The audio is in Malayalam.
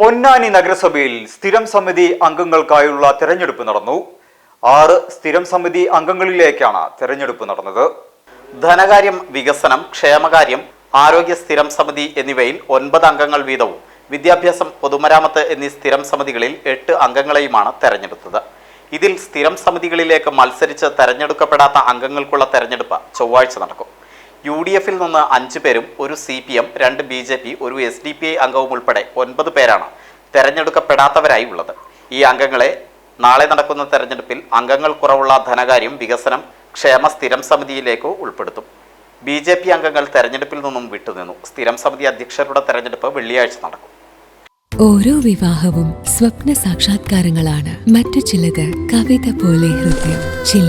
പൊന്നാനി നഗരസഭയിൽ സ്ഥിരം സമിതി അംഗങ്ങൾക്കായുള്ള തെരഞ്ഞെടുപ്പ് നടന്നു. ആറ് സ്ഥിരം സമിതി അംഗങ്ങളിലേക്കാണ് തെരഞ്ഞെടുപ്പ് നടന്നത്. ധനകാര്യം വികസനം ക്ഷേമകാര്യം ആരോഗ്യ സ്ഥിരം സമിതി എന്നിവയിൽ ഒൻപത് അംഗങ്ങൾ വീതവും വിദ്യാഭ്യാസം പൊതുമരാമത്ത് എന്നീ സ്ഥിരം സമിതികളിൽ എട്ട് അംഗങ്ങളെയുമാണ് തെരഞ്ഞെടുത്തത്. ഇതിൽ സ്ഥിരം സമിതികളിലേക്ക് മത്സരിച്ച് തെരഞ്ഞെടുക്കപ്പെടാത്ത അംഗങ്ങൾക്കുള്ള തെരഞ്ഞെടുപ്പ് ചൊവ്വാഴ്ച നടക്കും. യു ഡി എഫിൽ നിന്ന് അഞ്ച് പേരും ഒരു സി പി എം രണ്ട് ബി ജെ പി ഒരു എസ് ഡി പി ഐ അംഗവും ഉൾപ്പെടെ ഒൻപത് പേരാണ് തെരഞ്ഞെടുക്കപ്പെടാത്തവരായി ഉള്ളത്. ഈ അംഗങ്ങളെ നാളെ നടക്കുന്ന തെരഞ്ഞെടുപ്പിൽ അംഗങ്ങൾ കുറവുള്ള ധനകാര്യം വികസനം ക്ഷേമ സ്ഥിരം സമിതിയിലേക്കോ ഉൾപ്പെടുത്തും. ബി ജെ പി അംഗങ്ങൾ തെരഞ്ഞെടുപ്പിൽ നിന്നും വിട്ടുനിന്നു. സ്ഥിരം സമിതി അധ്യക്ഷരുടെ തെരഞ്ഞെടുപ്പ് വെള്ളിയാഴ്ച നടക്കും. ഓരോ വിവാഹവും സ്വപ്ന സാക്ഷാത്കാരങ്ങളാണ്. മറ്റു ചിലത് കവിത പോലെ ഹൃദയം. ചില